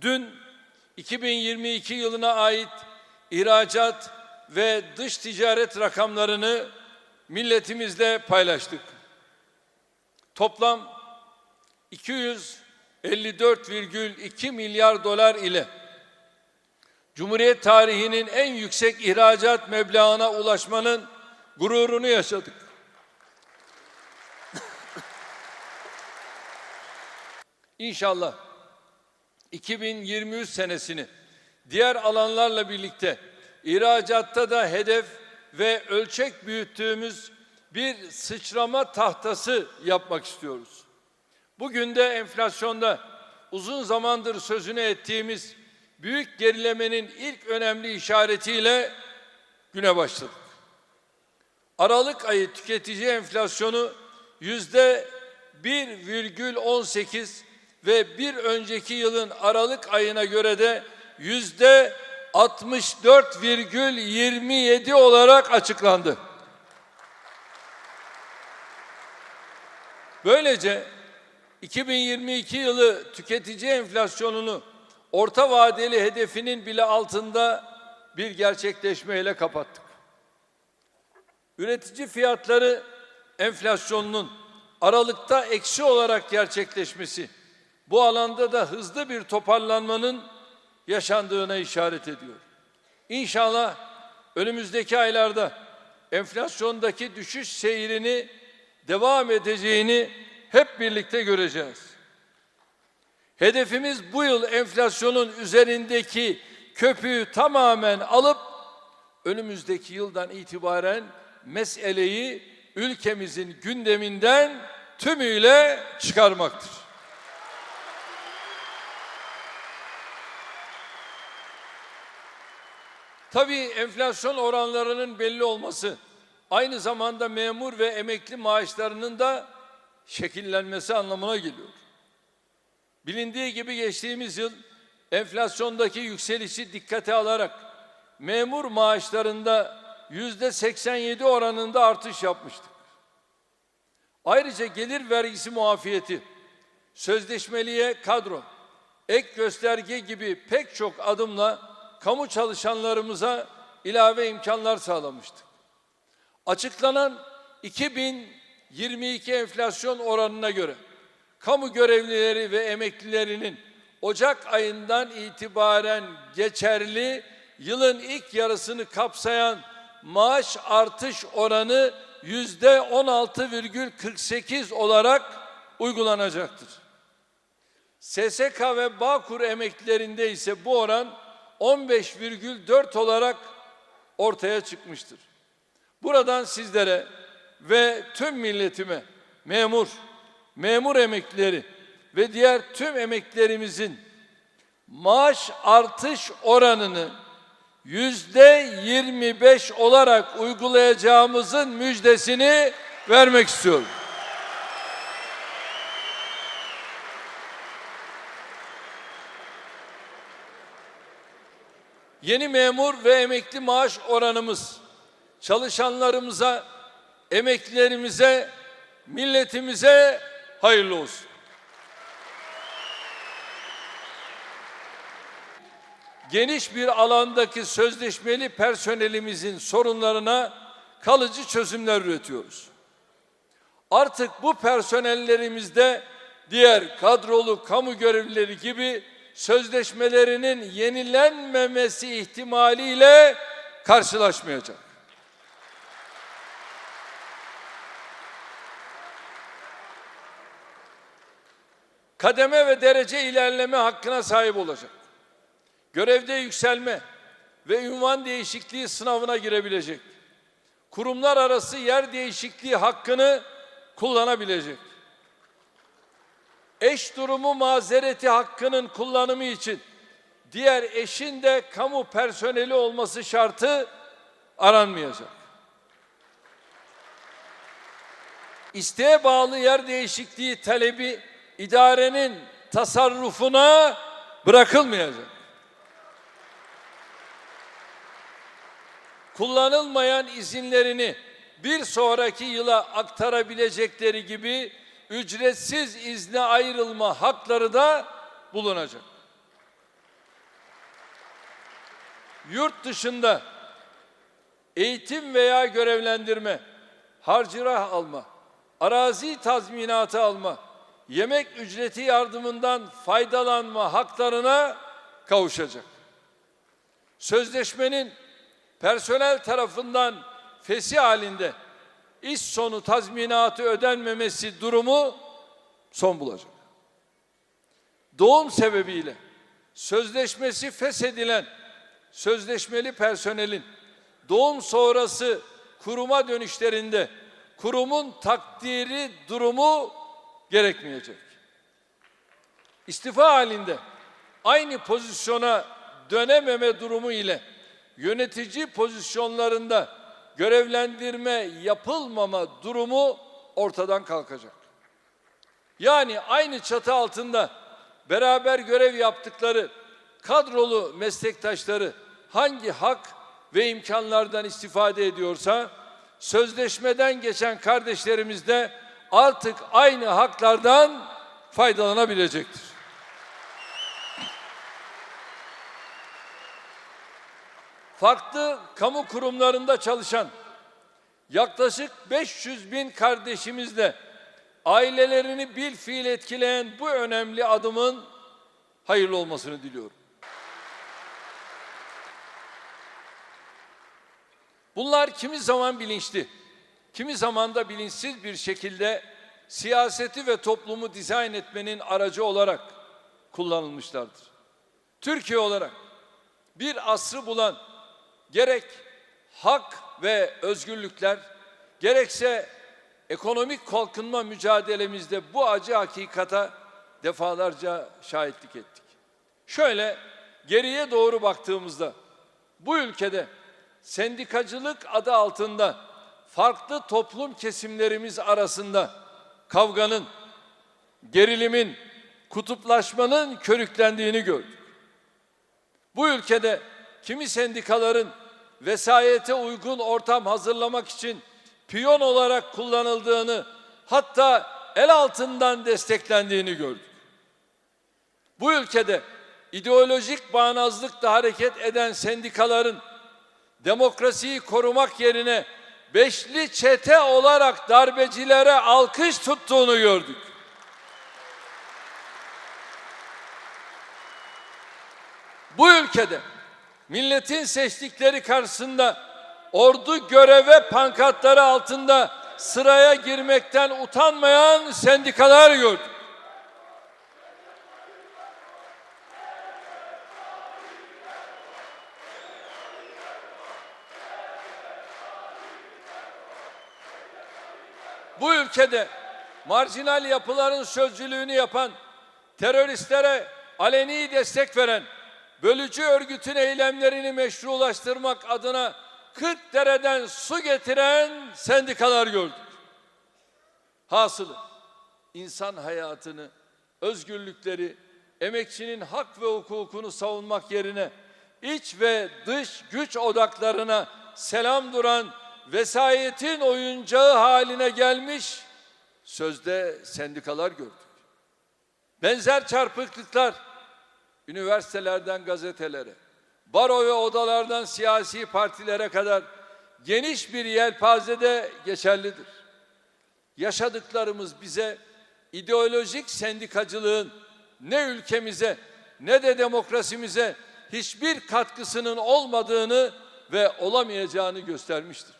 Dün 2022 yılına ait ihracat ve dış ticaret rakamlarını milletimizle paylaştık. Toplam 254,2 milyar dolar ile Cumhuriyet tarihinin en yüksek ihracat meblağına ulaşmanın gururunu yaşadık. İnşallah 2023 senesini diğer alanlarla birlikte ihracatta da hedef ve ölçek büyüttüğümüz bir sıçrama tahtası yapmak istiyoruz. Bugün de enflasyonda uzun zamandır sözünü ettiğimiz büyük gerilemenin ilk önemli işaretiyle güne başladık. Aralık ayı tüketici enflasyonu yüzde 1,18 ve bir önceki yılın Aralık ayına göre de yüzde 64,27 olarak açıklandı. Böylece 2022 yılı tüketici enflasyonunu orta vadeli hedefinin bile altında bir gerçekleşmeyle kapattık. Üretici fiyatları enflasyonunun Aralıkta eksi olarak gerçekleşmesi bu alanda da hızlı bir toparlanmanın yaşandığına işaret ediyor. İnşallah önümüzdeki aylarda enflasyondaki düşüş seyrini devam edeceğini hep birlikte göreceğiz. Hedefimiz bu yıl enflasyonun üzerindeki köpüğü tamamen alıp önümüzdeki yıldan itibaren meseleyi ülkemizin gündeminden tümüyle çıkarmaktır. Tabii enflasyon oranlarının belli olması aynı zamanda memur ve emekli maaşlarının da şekillenmesi anlamına geliyor. Bilindiği gibi geçtiğimiz yıl enflasyondaki yükselişi dikkate alarak memur maaşlarında yüzde 87 oranında artış yapmıştık. Ayrıca gelir vergisi muafiyeti, sözleşmeliye kadro, ek gösterge gibi pek çok adımla kamu çalışanlarımıza ilave imkanlar sağlamıştık. Açıklanan 2022 enflasyon oranına göre kamu görevlileri ve emeklilerinin Ocak ayından itibaren geçerli yılın ilk yarısını kapsayan maaş artış oranı yüzde 16,48 olarak uygulanacaktır. SSK ve Bağkur emeklilerinde ise bu oran 15,4 olarak ortaya çıkmıştır. Buradan sizlere ve tüm milletime memur, memur emeklileri ve diğer tüm emeklilerimizin maaş artış oranını yüzde 25 olarak uygulayacağımızın müjdesini vermek istiyorum. Yeni memur ve emekli maaş oranımız çalışanlarımıza, emeklilerimize, milletimize hayırlı olsun. Geniş bir alandaki sözleşmeli personelimizin sorunlarına kalıcı çözümler üretiyoruz. Artık bu personellerimizde diğer kadrolu kamu görevlileri gibi sözleşmelerinin yenilenmemesi ihtimaliyle karşılaşmayacak. Kademe ve derece ilerleme hakkına sahip olacak. Görevde yükselme ve ünvan değişikliği sınavına girebilecek. Kurumlar arası yer değişikliği hakkını kullanabilecek eş durumu mazereti hakkının kullanımı için diğer eşin de kamu personeli olması şartı aranmayacak. İsteğe bağlı yer değişikliği talebi idarenin tasarrufuna bırakılmayacak. Kullanılmayan izinlerini bir sonraki yıla aktarabilecekleri gibi ücretsiz izne ayrılma hakları da bulunacak. yurt dışında eğitim veya görevlendirme, harcırah alma, arazi tazminatı alma, yemek ücreti yardımından faydalanma haklarına kavuşacak. Sözleşmenin personel tarafından fesih halinde iş sonu tazminatı ödenmemesi durumu son bulacak. Doğum sebebiyle sözleşmesi feshedilen sözleşmeli personelin doğum sonrası kuruma dönüşlerinde kurumun takdiri durumu gerekmeyecek. İstifa halinde aynı pozisyona dönememe durumu ile yönetici pozisyonlarında görevlendirme yapılmama durumu ortadan kalkacak. Yani aynı çatı altında beraber görev yaptıkları kadrolu meslektaşları hangi hak ve imkanlardan istifade ediyorsa sözleşmeden geçen kardeşlerimiz de artık aynı haklardan faydalanabilecektir. Farklı kamu kurumlarında çalışan yaklaşık 500 bin kardeşimizle ailelerini bil fiil etkileyen bu önemli adımın hayırlı olmasını diliyorum. Bunlar kimi zaman bilinçli, kimi zaman da bilinçsiz bir şekilde siyaseti ve toplumu dizayn etmenin aracı olarak kullanılmışlardır. Türkiye olarak bir asrı bulan gerek hak ve özgürlükler gerekse ekonomik kalkınma mücadelemizde bu acı hakikata defalarca şahitlik ettik. Şöyle geriye doğru baktığımızda bu ülkede sendikacılık adı altında farklı toplum kesimlerimiz arasında kavganın, gerilimin, kutuplaşmanın körüklendiğini gördük. Bu ülkede kimi sendikaların vesayete uygun ortam hazırlamak için piyon olarak kullanıldığını hatta el altından desteklendiğini gördük. Bu ülkede ideolojik bağnazlıkla hareket eden sendikaların demokrasiyi korumak yerine beşli çete olarak darbecilere alkış tuttuğunu gördük. Bu ülkede milletin seçtikleri karşısında ordu göreve pankartları altında sıraya girmekten utanmayan sendikalar gördük. Bu ülkede marjinal yapıların sözcülüğünü yapan, teröristlere aleni destek veren, bölücü örgütün eylemlerini meşrulaştırmak adına 40 dereden su getiren sendikalar gördük. Hasılı insan hayatını, özgürlükleri, emekçinin hak ve hukukunu savunmak yerine iç ve dış güç odaklarına selam duran vesayetin oyuncağı haline gelmiş sözde sendikalar gördük. Benzer çarpıklıklar üniversitelerden gazetelere, baro ve odalardan siyasi partilere kadar geniş bir yelpazede geçerlidir. Yaşadıklarımız bize ideolojik sendikacılığın ne ülkemize ne de demokrasimize hiçbir katkısının olmadığını ve olamayacağını göstermiştir.